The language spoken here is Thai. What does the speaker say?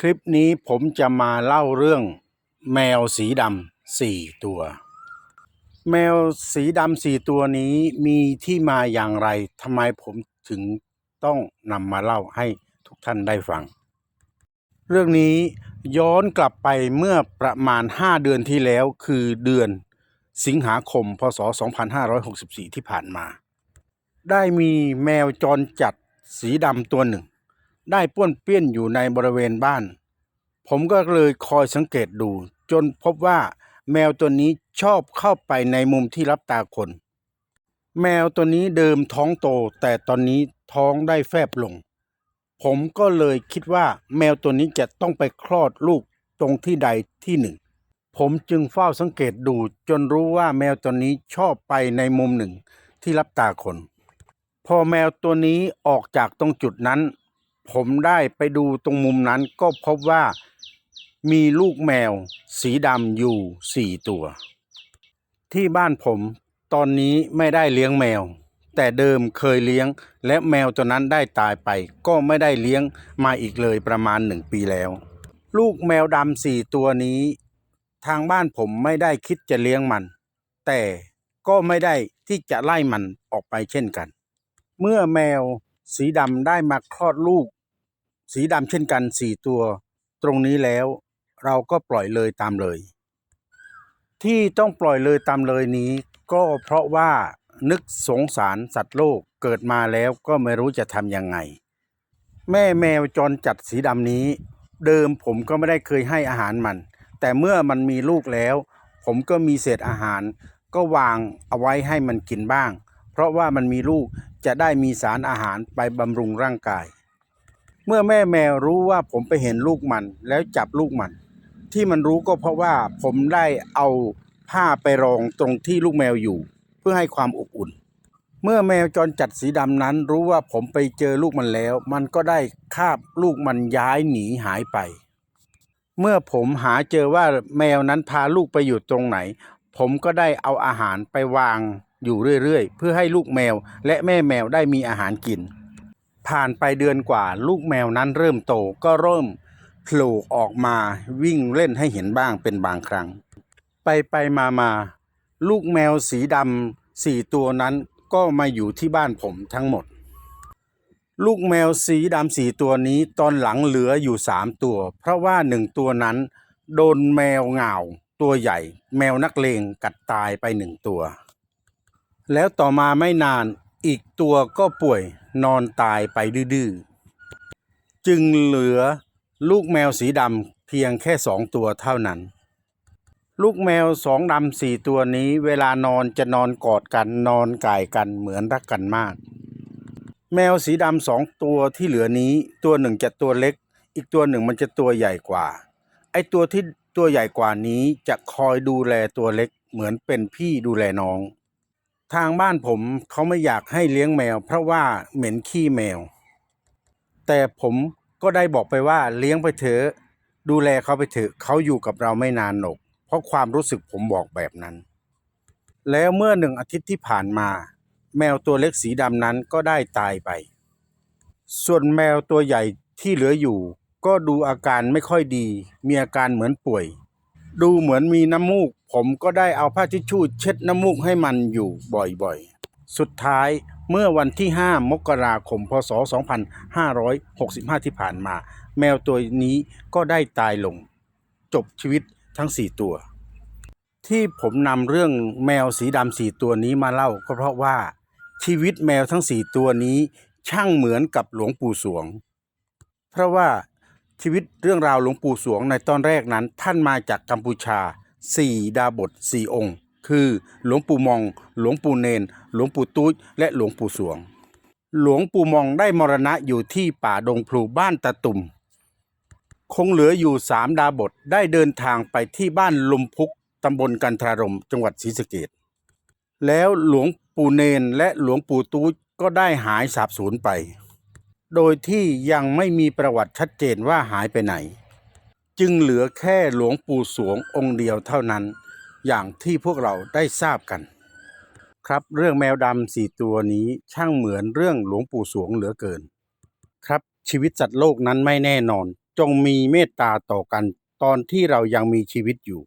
คลิปนี้ผมจะมาเล่าเรื่อง แมวสีดำสี่ตัว แมวสีดำสี่ตัวนี้มีที่มาอย่างไรทำไมผมถึงต้องนำมาเล่าให้ทุกท่านได้ฟัง เรื่องนี้ย้อนกลับไปเมื่อประมาณ 5 เดือนที่แล้วคือเดือนสิงหาคม พศ 2564 ที่ผ่านมา ได้มีแมวจรจัดสีดำตัวหนึ่ง ได้ป้วนเปี้ยนอยู่ในบริเวณบ้าน ผมก็เลยคอยสังเกตดู จนพบว่าแมวตัวนี้ชอบเข้าไปในมุมที่รับตาคน แมวตัวนี้เดิมท้องโต แต่ตอนนี้ท้องได้แฟบลง ผมก็เลยคิดว่าแมวตัวนี้จะต้องไปคลอดลูกตรงที่ใดที่หนึ่ง ผมจึงเฝ้าสังเกตดู จนรู้ว่าแมวตัวนี้ชอบไปในมุมหนึ่งที่รับตาคน พอแมวตัวนี้ออกจากตรงจุดนั้น ผมได้ไปดูตรงมุมนั้นก็พบว่ามีลูกแมว สีดำอยู่สี่ตัว ที่บ้านผมตอนนี้ไม่ได้เลี้ยงแมว แต่เดิมเคยเลี้ยง และแมวตัวนั้นได้ตายไป ก็ไม่ได้เลี้ยงมาอีกเลยประมาณหนึ่งปีแล้ว ลูกแมวดำสี่ตัวนี้ ทางบ้านผมไม่ได้คิดจะเลี้ยงมัน แต่ก็ไม่ได้ที่จะไล่มันออกไปเช่นกัน เมื่อแมวสีดำได้มาคลอดลูก สีดำเช่นกันสี่ตัว ตรงนี้แล้วเราก็ปล่อยเลยตามเลย ที่ต้องปล่อยเลยตามเลยนี้ ก็เพราะว่านึกสงสารสัตว์โลกเกิดมาแล้วก็ไม่รู้จะทำยังไง แม่แมวจรจัดสีดำนี้ เดิมผมก็ไม่ได้เคยให้อาหารมัน แต่เมื่อมันมีลูกแล้ว ผมก็มีเศษอาหาร ก็วางเอาไว้ให้มันกินบ้าง เพราะว่ามันมีลูกจะได้มีสารอาหารไปบำรุงร่างกาย เมื่อแม่แมวรู้ว่าผมไปเห็นลูกมันแล้วจับลูกมัน ที่มันรู้ก็เพราะว่าผมได้เอาผ้าไปรองตรงที่ลูกแมวอยู่ เพื่อให้ความอบอุ่น เมื่อแมวจรจัดสีดำนั้น รู้ว่าผมไปเจอลูกมันแล้ว มันก็ได้คาบลูกมันย้ายหนีหายไป เมื่อผมหาเจอว่าแมวนั้นพาลูกไปอยู่ตรงไหน ผมก็ได้เอาอาหารไปวางอยู่เรื่อยๆ เพื่อให้ลูกแมวและแม่แมวได้มีอาหารกิน ผ่านไปเดือนกว่าลูกแมวนั้นเริ่มโตก็เริ่มโผล่ออกมาวิ่งเล่นให้เห็นบ้างเป็นบางครั้ง ไปไปมามาลูกแมวสีดำสี่ตัวนั้นก็มาอยู่ที่บ้านผมทั้งหมด ลูกแมวสีดำสี่ตัวนี้ตอนหลังเหลืออยู่สามตัว เพราะว่าหนึ่งตัวนั้นโดนแมวเหงาตัวใหญ่ แมวนักเลงกัดตายไปหนึ่งตัว แล้วต่อมาไม่นาน อีกตัวก็ป่วยนอนตายไปดื้อๆ จึงเหลือลูกแมวสีดำเพียงแค่สองตัวเท่านั้น ลูกแมวสองดำสี่ตัวนี้เวลานอนจะนอนกอดกันนอนก่ายกันเหมือนรักกันมาก แมวสีดำสองตัวที่เหลือนี้ตัวหนึ่งจะตัวเล็ก อีกตัวหนึ่งมันจะตัวใหญ่กว่า ไอตัวที่ตัวใหญ่กว่านี้จะคอยดูแลตัวเล็กเหมือนเป็นพี่ดูแลน้อง ทางบ้านผมเขาไม่อยากให้เลี้ยงแมว เพราะว่าเหม็นขี้แมว แต่ผมก็ได้บอกไปว่าเลี้ยงไปเถอะดูแลเขาไปเถอะเขาอยู่กับเราไม่นานหนก เพราะความรู้สึกผมบอกแบบนั้น แล้วเมื่อหนึ่งอาทิตย์ที่ผ่านมา แมวตัวเล็กสีดำนั้นก็ได้ตายไป ส่วนแมวตัวใหญ่ที่เหลืออยู่ ก็ดูอาการไม่ค่อยดี มีอาการเหมือนป่วย ดูเหมือนมีน้ำมูกผมก็ได้เอาผ้าทิชชู่เช็ดน้ำมูกให้มันอยู่บ่อยๆ สุดท้ายเมื่อวันที่ 5 มกราคม พศ 2565 ที่ผ่านมา แมวตัวนี้ก็ได้ตายลง จบชีวิตทั้ง 4 ตัว ที่ผมนำเรื่องแมวสีดำสี่ตัวนี้มาเล่าก็เพราะว่าชีวิตแมวทั้งสี่ตัวนี้ช่างเหมือนกับหลวงปู่สวง เพราะว่าชีวิตเรื่องราวหลวงปู่สวงในตอนแรกนั้นท่านมาจากกัมพูชา สี่ดาบทสี่องค์ คือหลวงปู่มอง หลวงปู่เนน หลวงปู่ตุ้ยและหลวงปู่สวง หลวงปู่มองได้มรณะอยู่ที่ป่าดงพลูบ้านตะตุ่ม คงเหลืออยู่สามดาบทได้เดินทางไปที่บ้านลุมพุกตำบลกันทรารมจังหวัดศรีสะเกษแล้วหลวงปู่เนนและหลวงปู่ตูดก็ได้หายสาบสูญไป โดยที่ยังไม่มีประวัติชัดเจนว่าหายไปไหน จึงเหลือแค่หลวงปู่สวงองค์เดียวเท่านั้น อย่างที่พวกเราได้ทราบกัน ครับเรื่องแมวดำสี่ตัวนี้ช่างเหมือนเรื่องหลวงปู่สวงเหลือเกิน ครับชีวิตสัตว์โลกนั้นไม่แน่นอน จงมีเมตตาต่อกันตอนที่เรายังมีชีวิตอยู่